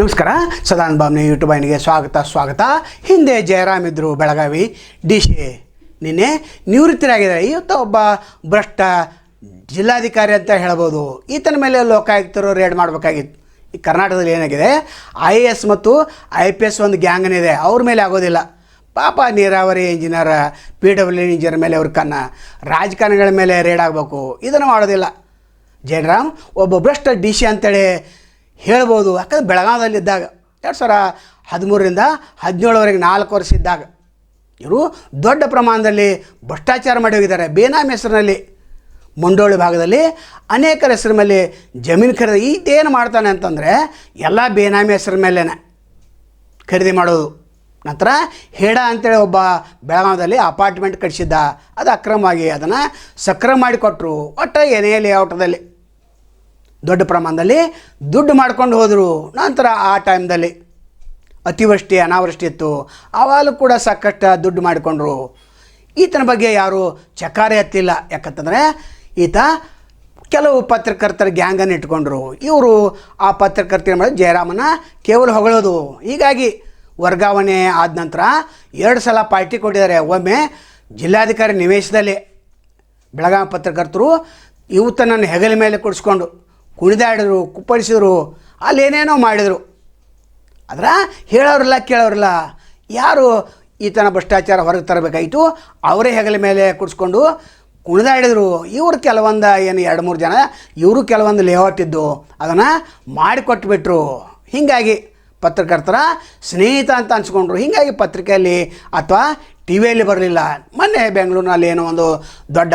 ನಮಸ್ಕಾರ. ಸದಾನ್ ಬಾಮ್ನಿ ಯೂಟ್ಯೂಬ್ ಐನಿಗೆ ಸ್ವಾಗತ ಸ್ವಾಗತ. ಹಿಂದೆ ಜಯರಾಮ್ ಇದ್ದರು ಬೆಳಗಾವಿ ಡಿ ಸಿ ನಿನ್ನೆ ನಿವೃತ್ತರಾಗಿದ್ದಾರೆ ಇವತ್ತು ಒಬ್ಬ ಭ್ರಷ್ಟ ಜಿಲ್ಲಾಧಿಕಾರಿ ಅಂತ ಹೇಳ್ಬೋದು. ಈತನ ಮೇಲೆ ಲೋಕಾಯುಕ್ತರು ರೇಡ್ ಮಾಡಬೇಕಾಗಿತ್ತು. ಈ ಕರ್ನಾಟಕದಲ್ಲಿ ಏನಾಗಿದೆ? ಐ ಎ ಎಸ್ ಮತ್ತು ಐ ಪಿ ಎಸ್ ಒಂದು ಗ್ಯಾಂಗನಿದೆ ಅವ್ರ ಮೇಲೆ ಆಗೋದಿಲ್ಲ. ಪಾಪ ನೀರಾವರಿ ಇಂಜಿನಿಯರ್, ಪಿ ಡಬ್ಲ್ಯೂ ಇಂಜಿನಿಯರ್ ಮೇಲೆ ಅವ್ರ ಕನ್ನ. ರಾಜಕಾರಣಿಗಳ ಮೇಲೆ ರೇಡ್ ಆಗಬೇಕು. ಇದನ್ನು ಮಾಡೋದಿಲ್ಲ. ಜಯರಾಮ್, ಒಬ್ಬ ಭ್ರಷ್ಟ ಡಿ ಸಿ ಅಂತೇಳಿ ಹೇಳ್ಬೋದು. ಯಾಕಂದ್ರೆ ಬೆಳಗಾವದಲ್ಲಿದ್ದಾಗ ಎರಡು ಸಾವಿರ ಹದಿಮೂರರಿಂದ ಹದಿನೇಳವರೆಗೆ ನಾಲ್ಕು ವರ್ಷ ಇದ್ದಾಗ ಇವರು ದೊಡ್ಡ ಪ್ರಮಾಣದಲ್ಲಿ ಭ್ರಷ್ಟಾಚಾರ ಮಾಡಿ ಹೋಗಿದ್ದಾರೆ. ಬೇನಾಮಿ ಹೆಸರಿನಲ್ಲಿ ಮುಂಡೋಳಿ ಭಾಗದಲ್ಲಿ ಅನೇಕರ ಹೆಸರ ಮೇಲೆ ಜಮೀನು ಖರೀದಿ ಈತೇನು ಮಾಡ್ತಾನೆ ಅಂತಂದರೆ ಎಲ್ಲ ಬೇನಾಮಿ ಹೆಸರ ಮೇಲೇ ಖರೀದಿ ಮಾಡೋದು. ನಂತರ ಹೇಡ ಅಂತೇಳಿ ಒಬ್ಬ ಬೆಳಗಾವದಲ್ಲಿ ಅಪಾರ್ಟ್ಮೆಂಟ್ ಕಟ್ಟಿಸಿದ್ದ ಅದು ಅಕ್ರಮವಾಗಿ ಅದನ್ನು ಸಕ್ರಮ ಮಾಡಿಕೊಟ್ರು ಒಟ್ಟು ಏನೇ ಲೇಔಟದಲ್ಲಿ ದೊಡ್ಡ ಪ್ರಮಾಣದಲ್ಲಿ ದುಡ್ಡು ಮಾಡ್ಕೊಂಡು ಹೋದರು. ನಂತರ ಆ ಟೈಮ್ದಲ್ಲಿ ಅತಿವೃಷ್ಟಿ, ಅನಾವೃಷ್ಟಿ ಇತ್ತು. ಆವಾಗಲೂ ಕೂಡ ಸಾಕಷ್ಟು ದುಡ್ಡು ಮಾಡಿಕೊಂಡ್ರು. ಈತನ ಬಗ್ಗೆ ಯಾರೂ ಚಕಾರಿ ಹತ್ತಿಲ್ಲ ಯಾಕಂತಂದರೆ ಈತ ಕೆಲವು ಪತ್ರಕರ್ತರ ಗ್ಯಾಂಗನ್ನು ಇಟ್ಕೊಂಡ್ರು. ಇವರು ಆ ಪತ್ರಕರ್ತರ ಮೇಲೆ ಜಯರಾಮನ ಕೇವಲ ಹೊಗಳೋದು. ಹೀಗಾಗಿ ವರ್ಗಾವಣೆ ಆದ ನಂತರ ಎರಡು ಸಲ ಪಾರ್ಟಿ ಕೊಟ್ಟಿದ್ದಾರೆ. ಒಮ್ಮೆ ಜಿಲ್ಲಾಧಿಕಾರಿ ನಿವೇಶದಲ್ಲಿ ಬೆಳಗಾವಿ ಪತ್ರಕರ್ತರು ಇವತ್ತು ನನ್ನ ಹೆಗಲ ಮೇಲೆ ಕುಡಿಸ್ಕೊಂಡು ಕುಣಿದಾಡಿದ್ರು, ಕುಪ್ಪಳಿಸಿದ್ರು, ಅಲ್ಲೇನೇನೋ ಮಾಡಿದರು. ಆದ್ರೆ ಹೇಳೋರಿಲ್ಲ, ಕೇಳೋರಿಲ್ಲ. ಯಾರು ಈತನ ಭ್ರಷ್ಟಾಚಾರ ಹೊರಗೆ ತರಬೇಕಾಯಿತು? ಅವರೇ ಹೆಗಲ ಮೇಲೆ ಕುಡಿಸ್ಕೊಂಡು ಕುಣಿದಾಡಿದರು. ಇವರು ಕೆಲವೊಂದು ಏನು ಎರಡು ಮೂರು ಜನ, ಇವರು ಕೆಲವೊಂದು ಲೇಔಟ್ ಇದ್ದು ಅದನ್ನು ಮಾಡಿಕೊಟ್ಬಿಟ್ರು. ಹೀಗಾಗಿ ಪತ್ರಕರ್ತರ ಸ್ನೇಹಿತ ಅಂತ ಅನ್ಸ್ಕೊಂಡ್ರು. ಹೀಗಾಗಿ ಪತ್ರಿಕೆಯಲ್ಲಿ ಅಥವಾ ಟಿ ವಿಯಲ್ಲಿ ಬರಲಿಲ್ಲ. ಮೊನ್ನೆ ಬೆಂಗಳೂರಿನಲ್ಲಿ ಏನೋ ಒಂದು ದೊಡ್ಡ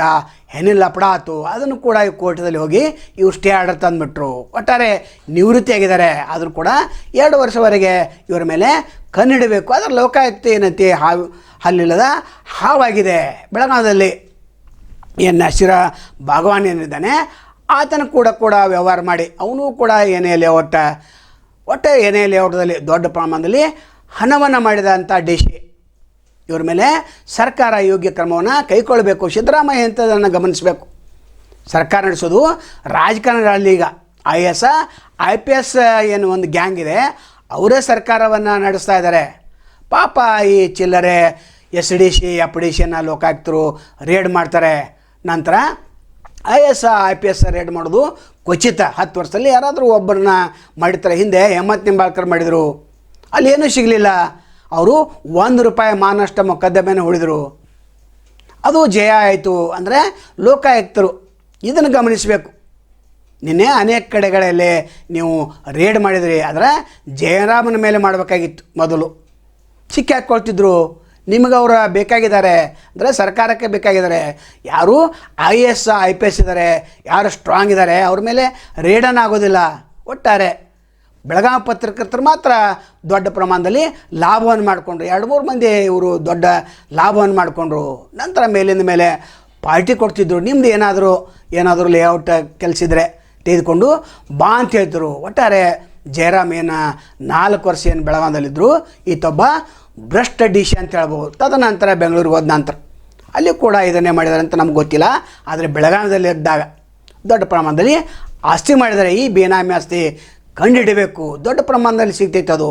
ಹೆಣ್ಣಿನ ಲಪಡ ಆಯ್ತು. ಅದನ್ನು ಕೂಡ ಈ ಕೋರ್ಟದಲ್ಲಿ ಹೋಗಿ ಇವ್ರು ಸ್ಟೇ ಆರ್ಡರ್ ತಂದುಬಿಟ್ರು. ಒಟ್ಟಾರೆ ನಿವೃತ್ತಿಯಾಗಿದ್ದಾರೆ. ಆದರೂ ಕೂಡ ಎರಡು ವರ್ಷವರೆಗೆ ಇವರ ಮೇಲೆ ಕಣ್ಣಿಡಬೇಕು. ಅದರ ಲೋಕಾಯುಕ್ತ ಏನಂತೆ ಹಾವು ಹಲ್ಲಿಲ್ಲದ ಹಾವಾಗಿದೆ. ಬೆಳಗಾವದಲ್ಲಿ ಏನು ಶಿರ ಭಗವಾನ್ ಏನಿದ್ದಾನೆ, ಆತನ ಕೂಡ ಕೂಡ ವ್ಯವಹಾರ ಮಾಡಿ. ಅವನು ಕೂಡ ಏನೇ ಒಟ್ಟ ಒಟ್ಟು ಏನೇ ಲೇಔಟದಲ್ಲಿ ದೊಡ್ಡ ಪ್ರಮಾಣದಲ್ಲಿ ಹಣವನ್ನು ಮಾಡಿದಂಥ ಡಿ ಇವ್ರ ಮೇಲೆ ಸರ್ಕಾರ ಯೋಗ್ಯ ಕ್ರಮವನ್ನು ಕೈಕೊಳ್ಳಬೇಕು ಸಿದ್ದರಾಮಯ್ಯ ಎಂಥದನ್ನು ಗಮನಿಸಬೇಕು. ಸರ್ಕಾರ ನಡೆಸೋದು ರಾಜಕಾರಣಗಳಲ್ಲಿ ಈಗ. I S I P S ಏನು ಒಂದು ಗ್ಯಾಂಗ್ ಇದೆ, ಅವರೇ ಸರ್ಕಾರವನ್ನು ನಡೆಸ್ತಾ ಇದ್ದಾರೆ. ಪಾಪ ಈ ಚಿಲ್ಲರೆ S D C, F D ಸಿನ ಲೋಕಾಯುಕ್ತರು ರೇಡ್ ಮಾಡ್ತಾರೆ. ನಂತರ I S I P S raid ಮಾಡೋದು ಖಚಿತ ಹತ್ತು ವರ್ಷದಲ್ಲಿ ಯಾರಾದರೂ ಒಬ್ಬರನ್ನ ಮಾಡಿರ್ತಾರೆ. ಹಿಂದೆ ಹೇಮಂತ್ ನಿಂಬಾಳ್ಕರ್ ಮಾಡಿದರು. ಅಲ್ಲಿ ಏನೂ ಸಿಗಲಿಲ್ಲ. ಅವರು ಒಂದು ರೂಪಾಯಿ ಮಾನಷ್ಟ ಮೊಕದ್ದಮೆನ ಉಳಿದರು ಅದು ಜಯ ಆಯಿತು ಅಂದರೆ ಲೋಕಾಯುಕ್ತರು ಇದನ್ನು ಗಮನಿಸಬೇಕು. ನಿನ್ನೆ ಅನೇಕ ಕಡೆಗಳಲ್ಲಿ ನೀವು ರೇಡ್ ಮಾಡಿದ್ರಿ, ಆದರೆ ಜಯರಾಮನ ಮೇಲೆ ಮಾಡಬೇಕಾಗಿತ್ತು ಮೊದಲು. ಸಿಕ್ಕಿ ಹಾಕ್ಕೊಳ್ತಿದ್ರು ನಿಮಗೆ ಅವರು ಬೇಕಾಗಿದ್ದಾರೆ. ಅಂದರೆ ಸರ್ಕಾರಕ್ಕೆ ಬೇಕಾಗಿದ್ದಾರೆ. ಯಾರು I S I P S ಇದ್ದಾರೆ, ಯಾರು ಸ್ಟ್ರಾಂಗ್ ಇದ್ದಾರೆ, ಅವ್ರ ಮೇಲೆ ರೇಡನ್ ಆಗೋದಿಲ್ಲ. ಒಟ್ಟಾರೆ ಬೆಳಗಾವಿ ಪತ್ರಕರ್ತರು ಮಾತ್ರ ದೊಡ್ಡ ಪ್ರಮಾಣದಲ್ಲಿ ಲಾಭವನ್ನು ಮಾಡಿಕೊಂಡ್ರು. ಎರಡು ಮೂರು ಮಂದಿ ಇವರು ದೊಡ್ಡ ಲಾಭವನ್ನು ಮಾಡಿಕೊಂಡ್ರು. ನಂತರ ಮೇಲಿಂದ ಮೇಲೆ ಪಾರ್ಟಿ ಕೊಡ್ತಿದ್ರು. ನಿಮ್ದು ಏನಾದರೂ ಏನಾದರೂ ಲೇಔಟ್ ಕೆಲಸಿದ್ರೆ ತೆಗೆದುಕೊಂಡು ಬಾ ಅಂತ ಹೇಳ್ತಿದ್ರು. ಒಟ್ಟಾರೆ ಜಯರಾಮ್ ಏನು ನಾಲ್ಕು ವರ್ಷ ಏನು ಬೆಳಗಾವಿಯಲ್ಲಿದ್ದರು ಈತೊಬ್ಬ ಭ್ರಷ್ಟ ಡಿ ಸಿ ಅಂತ ಹೇಳ್ಬೋದು. ತದನಂತರ ಬೆಂಗಳೂರಿಗೆ ಹೋದ ನಂತರ. ಅಲ್ಲಿ ಕೂಡ ಇದನ್ನೇ ಮಾಡಿದ್ದಾರೆ ಅಂತ ನಮ್ಗೆ ಗೊತ್ತಿಲ್ಲ. ಆದರೆ ಬೆಳಗಾವಿದಲ್ಲಿ ಇದ್ದಾಗ ದೊಡ್ಡ ಪ್ರಮಾಣದಲ್ಲಿ ಆಸ್ತಿ ಮಾಡಿದರೆ. ಈ ಬೇನಾಮಿ ಆಸ್ತಿ ಕಂಡುಹಿಡಬೇಕು ದೊಡ್ಡ ಪ್ರಮಾಣದಲ್ಲಿ ಸಿಗ್ತೈತೆ ಅದು.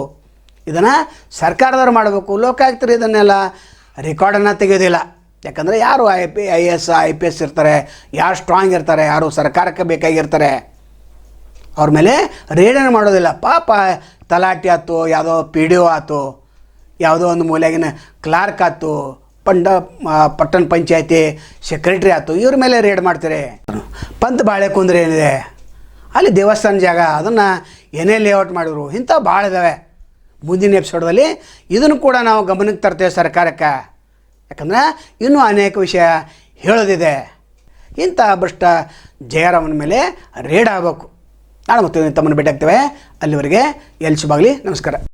ಇದನ್ನು ಸರ್ಕಾರದವ್ರು ಮಾಡಬೇಕು, ಲೋಕಾಯುಕ್ತರು ಇದನ್ನೆಲ್ಲ ರೆಕಾರ್ಡನ್ನು ತೆಗೆಯೋದಿಲ್ಲ. ಯಾಕಂದರೆ ಯಾರು I P I S I P S ಇರ್ತಾರೆ, ಯಾರು ಸ್ಟ್ರಾಂಗ್ ಇರ್ತಾರೆ, ಯಾರು ಸರ್ಕಾರಕ್ಕೆ ಬೇಕಾಗಿರ್ತಾರೆ. ಅವ್ರ ಮೇಲೆ ರೇಡನ್ನು ಮಾಡೋದಿಲ್ಲ. ಪಾಪ ತಲಾಟಿ ಆಯ್ತು, ಯಾವುದೋ ಪಿ ಡಿ ಒ ಆಯ್ತು, ಯಾವುದೋ ಒಂದು ಮೂಲೆಗಿನ ಕ್ಲಾರ್ಕ್ ಆಯ್ತು, ಪಂಡ ಪಟ್ಟಣ ಪಂಚಾಯತಿ ಸೆಕ್ರೆಟ್ರಿ ಆಯ್ತು, ಇವ್ರ ಮೇಲೆ ರೇಡ್ ಮಾಡ್ತಾರೆ. ಪಂತ್ ಬಾಳೆ ಕುಂದ್ರೆ ಏನಿದೆ? ಅಲ್ಲಿ ದೇವಸ್ಥಾನ ಜಾಗ, ಅದನ್ನು ಏನೇ ಲೇಔಟ್ ಮಾಡಿದ್ರು ಇಂಥ ಭಾಳ ಇದ್ದಾವೆ ಮುಂದಿನ ಎಪಿಸೋಡಲ್ಲಿ ಇದನ್ನು ಕೂಡ ನಾವು ಗಮನಕ್ಕೆ ತರ್ತೇವೆ ಸರ್ಕಾರಕ್ಕೆ. ಯಾಕಂದರೆ ಇನ್ನೂ ಅನೇಕ ವಿಷಯ ಹೇಳೋದಿದೆ. ಇಂಥ ಭ್ರಷ್ಟ ಜಯರಾಮನ ಮೇಲೆ ರೇಡ್ ಆಗಬೇಕು. ನಾನು ಮತ್ತೆ ತಮ್ಮನ್ನು ಭೇಟಿ ಆಗ್ತೇವೆ ಅಲ್ಲಿವರೆಗೆ ಎಲ್ ಶುಭಾಗಲಿ ನಮಸ್ಕಾರ.